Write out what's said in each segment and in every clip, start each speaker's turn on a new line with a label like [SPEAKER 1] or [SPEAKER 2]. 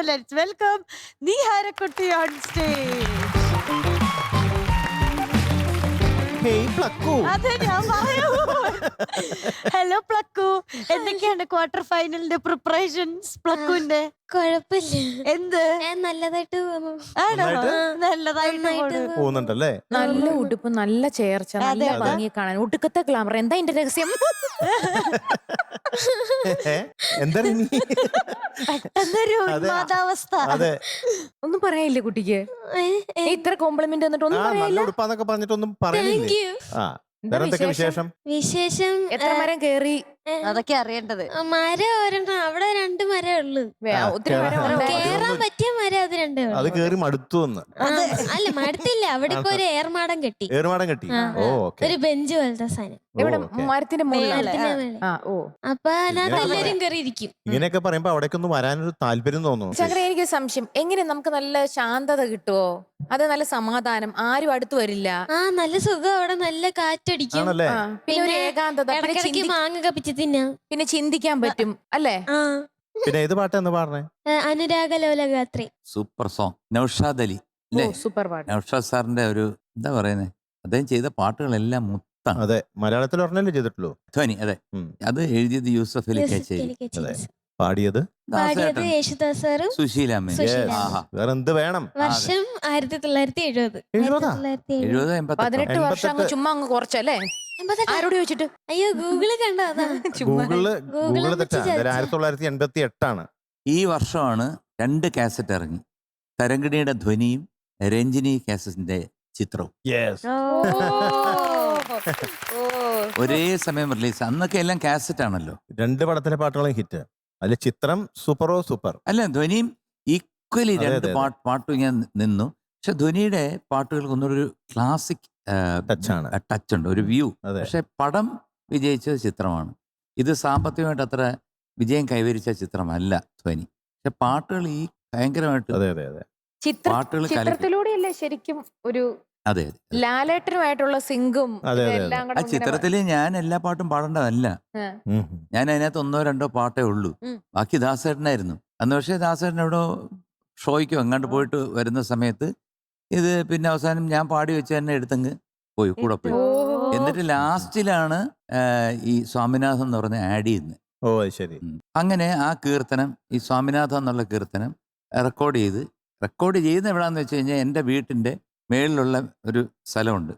[SPEAKER 1] So let's welcome Neeharakutty on stage.
[SPEAKER 2] Hey പ്ലക്കു
[SPEAKER 1] അതെ ഞാൻ പറയൂ. ഹലോ പ്ലക്കു എന്തൊക്കെയാണ് ക്വാർട്ടർ ഫൈനലിന്റെ പ്രിപ്പറേഷൻസ് പ്ലക്കുവിന്റെ
[SPEAKER 3] കുഴപ്പമില്ല
[SPEAKER 1] എന്ത്?
[SPEAKER 3] ഞാൻ നല്ലതായിട്ട് പോകുന്നു.
[SPEAKER 1] ആണോ?
[SPEAKER 2] നന്നായിട്ട്?
[SPEAKER 1] നല്ലതായിട്ട്
[SPEAKER 3] നന്നായിട്ട്
[SPEAKER 1] പോണു.
[SPEAKER 2] പോകുന്നുണ്ടല്ലേ?
[SPEAKER 4] നല്ല ഉടുപ്പ് നല്ല ചേർച്ച നല്ല
[SPEAKER 1] അതെ.
[SPEAKER 4] ഭംഗി കാണാൻ. ഒടുക്കത്തെ ഗ്ലാമർ എന്താ എന്റെ രഹസ്യം?
[SPEAKER 2] ഏ? എന്താണ് നീ?
[SPEAKER 1] പെട്ടെന്നൊരു
[SPEAKER 2] അതെ.
[SPEAKER 1] ഉന്മാദാവസ്ഥ.
[SPEAKER 2] അതെ.
[SPEAKER 4] ഒന്നും പറയാനില്ലേ കുട്ടിക്ക്?
[SPEAKER 3] ഏ, ഏ,
[SPEAKER 4] ഇത്ര കോംപ്ലിമെന്റ് എന്നിട്ട്
[SPEAKER 2] ആ
[SPEAKER 4] ഒന്നും
[SPEAKER 2] നല്ല
[SPEAKER 4] പറയാനില്ല
[SPEAKER 2] ഉടുപ്പാന്നൊക്കെ പറഞ്ഞിട്ടൊന്നും
[SPEAKER 3] thank
[SPEAKER 2] ആ വേറെ എന്തൊക്കെ
[SPEAKER 4] വിശേഷം?
[SPEAKER 2] വിശേഷം?
[SPEAKER 4] എത്ര മരം കേറി?
[SPEAKER 1] അതൊക്കെ അറിയേണ്ടത്.
[SPEAKER 3] ആ, മരം ഒരെണ്ണം അവിടെ രണ്ട് മരേ ഉള്ളു.
[SPEAKER 4] വേ-
[SPEAKER 2] ആ,
[SPEAKER 4] ഒത്തിരി മരം
[SPEAKER 2] കേറാൻ-
[SPEAKER 4] ഉണ്ട്.
[SPEAKER 2] കേറാൻ
[SPEAKER 3] കേറാൻ പറ്റിയ മരം അത് രണ്ടേ
[SPEAKER 2] അത് കേറി മടുത്തു വന്ന്.
[SPEAKER 3] ആ, അല്ല മടുത്തില്ല. അവിടെ ഇപ്പൊ ഒരു ഏർമാടം കെട്ടി.
[SPEAKER 2] ഏറുമാടം കെട്ടി.
[SPEAKER 3] ആ,
[SPEAKER 2] ഓ
[SPEAKER 3] ആ.
[SPEAKER 2] ഓക്കെ.
[SPEAKER 3] ഒരു ബെഞ്ച് പോലത്തെ സാധനം.
[SPEAKER 4] ഇവിടെ മരത്തിന്റെ മുകളിൽ
[SPEAKER 3] മരത്തിന്റെ മേലെ.
[SPEAKER 4] ആ ഓ.
[SPEAKER 3] അപ്പൊ അതിനകത്ത്
[SPEAKER 2] ഇങ്ങനെ
[SPEAKER 3] എല്ലാരും കയറി ഇരിക്കും
[SPEAKER 2] ഇങ്ങനെയൊക്കെ പറയുമ്പോ അവിടേക്കൊന്ന് വരാനൊരു താല്പര്യം തോന്നുന്നു.
[SPEAKER 4] എനിക്ക് സംശയം. എങ്ങനെ നമുക്ക് നല്ല ശാന്തത കിട്ടുവോ? അത് നല്ല സമാധാനം. ആരും അടുത്ത് വരില്ല.
[SPEAKER 3] ആ നല്ല സുഖം അവിടെ നല്ല കാറ്റടിക്കും.
[SPEAKER 2] ആണല്ലേ?
[SPEAKER 4] ആ, പിന്നെ ഒരു
[SPEAKER 3] പിന്നെ
[SPEAKER 4] ഏകാന്തത പിന്നെ
[SPEAKER 3] ഇടക്കിടക്ക്
[SPEAKER 4] ചിന്തി-
[SPEAKER 3] മാങ്ങ കപ്പിച്ച് തിന്നാം.
[SPEAKER 4] പിന്നെ ചിന്തിക്കാൻ പറ്റും അല്ലേ?
[SPEAKER 3] ആ.
[SPEAKER 2] പിന്നെ ഏത് പാട്ട് എന്ന് പറഞ്ഞേ
[SPEAKER 3] ഏ, അനുരാഗലോലഗാത്രി
[SPEAKER 5] സൂപ്പർ സോങ്. നൗഷാദ് അലി അല്ലേ?
[SPEAKER 4] സൂപ്പർ പാട്ട്.
[SPEAKER 5] നൗഷാദ് സാറിന്റെ ഒരു എന്താ പറയുന്നത് അദ്ദേഹം ചെയ്ത പാട്ടുകളെല്ലാം മുത്താണ്
[SPEAKER 2] അതെ മലയാളത്തിൽ ഒരെണ്ണല്ലേ ചെയ്തിട്ടുള്ളൂ?
[SPEAKER 5] ധ്വനി അതെ.
[SPEAKER 2] ഉം.
[SPEAKER 5] അത് എഴുതിയത് യൂസഫ് അലി കച്ചേരി.
[SPEAKER 2] അതെ. പാടിയത്?
[SPEAKER 3] പാടിയത്
[SPEAKER 5] ദാസേട്ടൻ.
[SPEAKER 3] യേശുദാസ് സാറും
[SPEAKER 5] സുശീലാമ്മ
[SPEAKER 3] സുശീലാമ്മ.
[SPEAKER 5] ആഹാ.
[SPEAKER 2] വേറെ എന്ത് വേണം
[SPEAKER 3] വർഷം ആയിരത്തി തൊള്ളായിരത്തി എഴുപത്.
[SPEAKER 2] എഴുപതാ?
[SPEAKER 3] തൊള്ളായിരത്തി എഴുപത്.
[SPEAKER 5] എഴുപത് എൺപത്തെട്ടോ.
[SPEAKER 4] പതിനെട്ട് വർഷം അങ്ങ്
[SPEAKER 2] എൺപത്തെട്ട്.
[SPEAKER 4] ചുമ്മാ അങ്ങ് കുറച്ചല്ലേ?
[SPEAKER 3] എൺപത്തെട്ടാ?
[SPEAKER 4] ആരോട് ചോദിച്ചിട്ട്?
[SPEAKER 3] അയ്യോ ഗൂഗിൾ കണ്ടോ അതാ
[SPEAKER 4] ചുമ്മാ.
[SPEAKER 2] ഗൂഗിൾ
[SPEAKER 3] ഗൂഗിളിൽ
[SPEAKER 2] ഗൂഗിൾ
[SPEAKER 3] വെച്ച്
[SPEAKER 2] തെറ്റാ. ആയിരത്തി തൊള്ളായിരത്തി എൺപത്തി എട്ടാണ്
[SPEAKER 5] ഈ വർഷമാണ് രണ്ട് കാസറ്റ് ഇറങ്ങി. തരംഗിണിയുടെ ധ്വനിയും രഞ്ജിനി കാസറ്റിന്റെ ചിത്രവും.
[SPEAKER 2] യെസ്
[SPEAKER 4] ഓ.
[SPEAKER 5] ഒരേ സമയം റിലീസ്. അന്നൊക്കെ എല്ലാം കാസറ്റ് ആണല്ലോ
[SPEAKER 2] രണ്ട് പടത്തിലെ പാട്ടുകളും ഹിറ്റ്. അതിൽ ചിത്രം സൂപ്പറോ സൂപ്പർ.
[SPEAKER 5] അല്ല ധ്വനിയും ഈക്വലി രണ്ട്. പാട്ട് പാട്ടും ഞാൻ നിന്നു. പക്ഷെ ധ്വനിയുടെ പാട്ടുകൾക്ക് ഒന്നൊരു ക്ലാസിക്
[SPEAKER 2] ടച്ചാണ്
[SPEAKER 5] ടച്ച് ഉണ്ട് ഒരു വ്യൂ പക്ഷെ പടം വിജയിച്ച ചിത്രമാണ്. ഇത് സാമ്പത്തികമായിട്ട് അത്ര വിജയം കൈവരിച്ച ചിത്രമല്ല ധ്വനി. പക്ഷെ പാട്ടുകൾ ഈ ഭയങ്കരമായിട്ട്
[SPEAKER 2] അതെ അതെ അതെ.
[SPEAKER 4] ചിത്ര
[SPEAKER 5] പാട്ടുകൾ
[SPEAKER 4] ശരിക്കും ഒരു
[SPEAKER 5] അതെ അതെ.
[SPEAKER 4] ലാലേട്ടനുമായിട്ടുള്ള സിങ്കും
[SPEAKER 2] അതെ, അതെ,
[SPEAKER 4] ഇതെല്ലാം
[SPEAKER 5] ആ
[SPEAKER 4] ചിത്രത്തിൽ ഇങ്ങനെ
[SPEAKER 5] ചിത്രത്തിൽ ഞാൻ എല്ലാ പാട്ടും പാടേണ്ടതല്ല. ഞാൻ അതിനകത്ത് ഒന്നോ രണ്ടോ പാട്ടേ ഉള്ളൂ.
[SPEAKER 4] ഉം.
[SPEAKER 5] ബാക്കി ദാസേട്ടനായിരുന്നു. അന്ന് പക്ഷേ ദാസേട്ടൻ എവിടെ ഷോയ്ക്കോ എങ്ങാണ്ട് പോയിട്ട് വരുന്ന സമയത്ത് ഇത് പിന്നെ അവസാനം ഞാൻ പാടി വെച്ച് തന്നെ എടുത്തങ്ങ് പോയി കൂടെ പോയി.
[SPEAKER 4] ഓ.
[SPEAKER 5] എന്നിട്ട് ലാസ്റ്റിലാണ് ഈ സ്വാമിനാഥൻ എന്ന് പറഞ്ഞ ആഡ് ചെയ്യുന്നത്
[SPEAKER 2] ഓ അത് ശരി.
[SPEAKER 5] അങ്ങനെ ആ കീർത്തനം ഈ സ്വാമിനാഥ എന്നുള്ള കീർത്തനം റെക്കോർഡ് ചെയ്ത് റെക്കോർഡ് ചെയ്യുന്ന എവിടാന്ന് വെച്ച് കഴിഞ്ഞാൽ എന്റെ വീട്ടിന്റെ മേളിലുള്ള ഒരു സ്ഥലമുണ്ട്.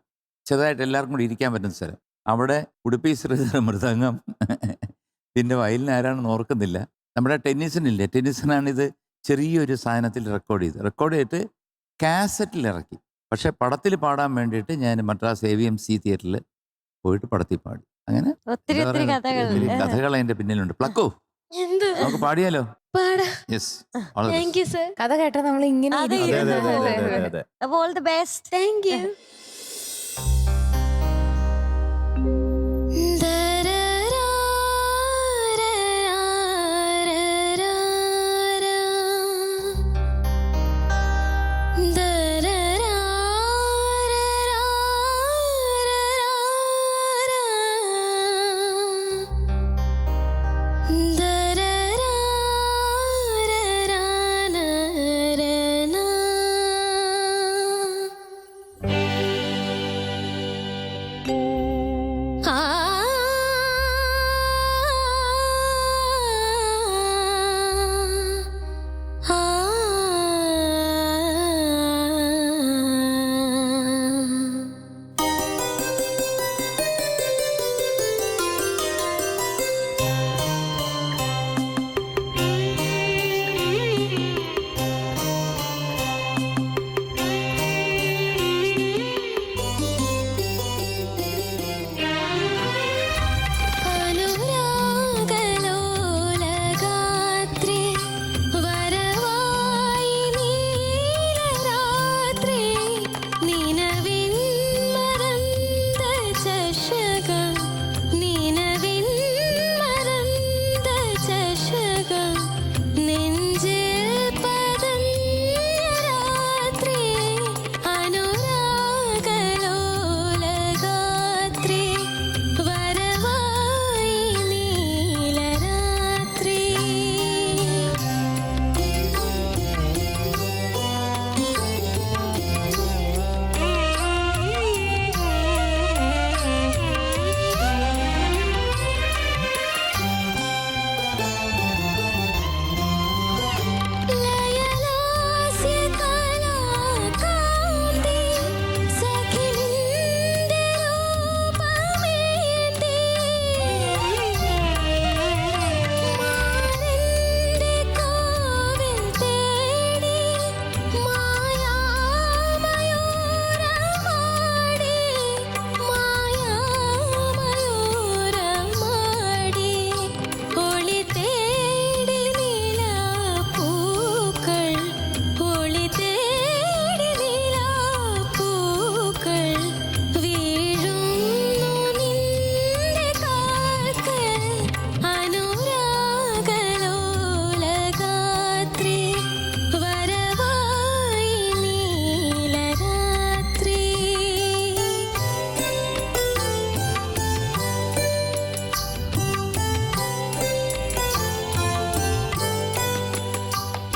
[SPEAKER 5] ചെറുതായിട്ട് എല്ലാവർക്കും കൂടി ഇരിക്കാൻ പറ്റുന്ന സ്ഥലം. അവിടെ ഉടുപ്പി ശ്രീധര മൃദംഗം. പിന്നെ വയലിന് ആരാണെന്ന് ഓർക്കുന്നില്ല. നമ്മുടെ ടെന്നീസിനില്ലേ? ടെന്നീസിനാണിത് ഇത് ചെറിയൊരു സാധനത്തിൽ റെക്കോർഡ് ചെയ്ത് റെക്കോർഡ് ചെയ്തിട്ട് കാസറ്റിൽ ഇറക്കി. പക്ഷെ പടത്തിൽ പാടാൻ വേണ്ടിയിട്ട് ഞാൻ Madras A V M C തിയേറ്ററിൽ പോയിട്ട് പടത്തിൽ പാടി. അങ്ങനെ
[SPEAKER 1] ഒത്തിരി കഥകൾ.
[SPEAKER 5] അതിന്റെ പിന്നിലുണ്ട്. പ്ലക്കോ?
[SPEAKER 3] എന്ത്?
[SPEAKER 5] നമുക്ക് പാടിയാലോ?
[SPEAKER 3] താങ്ക് യു സർ
[SPEAKER 4] കഥ കേട്ടാ നമ്മൾ ഇങ്ങനെ
[SPEAKER 1] അപ്പൊ all the best
[SPEAKER 3] thank you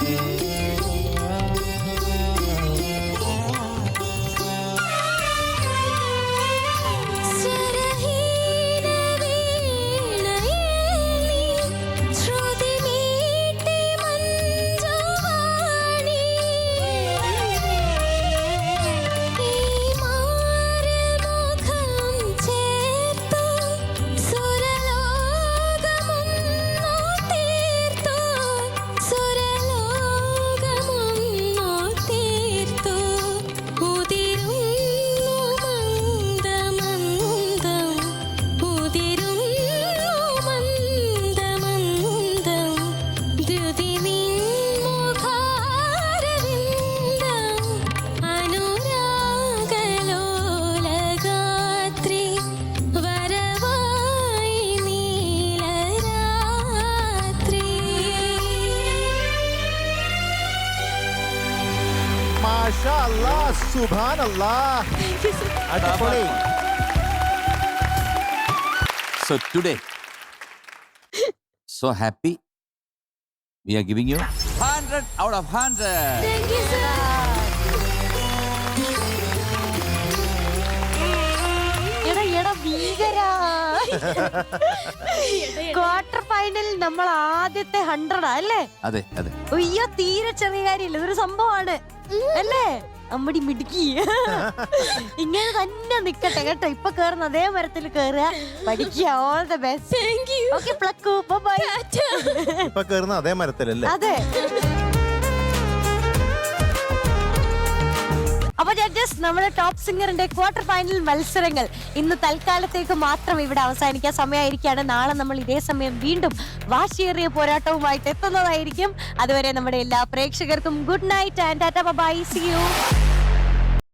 [SPEAKER 3] Thank you.
[SPEAKER 2] അടിപൊളി.
[SPEAKER 5] So today, so happy. We are giving you 100 out of 100.
[SPEAKER 3] Thank you, sir.
[SPEAKER 1] എടാ എടാ ഭീകരാ. ക്വാർട്ടർ ഫൈനലിൽ നമ്മൾ ആദ്യത്തെ ഹൺഡ്രഡാ അല്ലേ?
[SPEAKER 5] അതെ അതെ.
[SPEAKER 1] അയ്യോ തീരെ ചെറിയ കാര്യമില്ല. ഇതൊരു സംഭവമാണ്. അല്ലേ? അമ്മടി മിടുക്കി. ഇങ്ങനെ തന്നെ നിക്കട്ടെ കേട്ടോ. ഇപ്പൊ കേറുന്ന അതേ മരത്തിൽ കേറുക. പഠിക്കുക. All the best. ഓക്കെ പ്ലക്കു ബൈ
[SPEAKER 2] ഇപ്പൊ കേറുന്ന അതേ മരത്തിലല്ലേ?
[SPEAKER 1] അതെ. അപ്പൊ ജഡ്ജസ് നമ്മുടെ ടോപ്പ് സിംഗറിന്റെ ക്വാർട്ടർ ഫൈനൽ മത്സരങ്ങൾ ഇന്ന് തൽക്കാലത്തേക്ക് മാത്രം ഇവിടെ അവസാനിക്കാൻ സമയമായിരിക്കാണ് നാളെ നമ്മൾ ഇതേ സമയം വീണ്ടും വാശിയേറിയ പോരാട്ടവുമായിട്ട് എത്തുന്നതായിരിക്കും. അതുവരെ നമ്മുടെ എല്ലാ പ്രേക്ഷകർക്കും good night and tata bye see you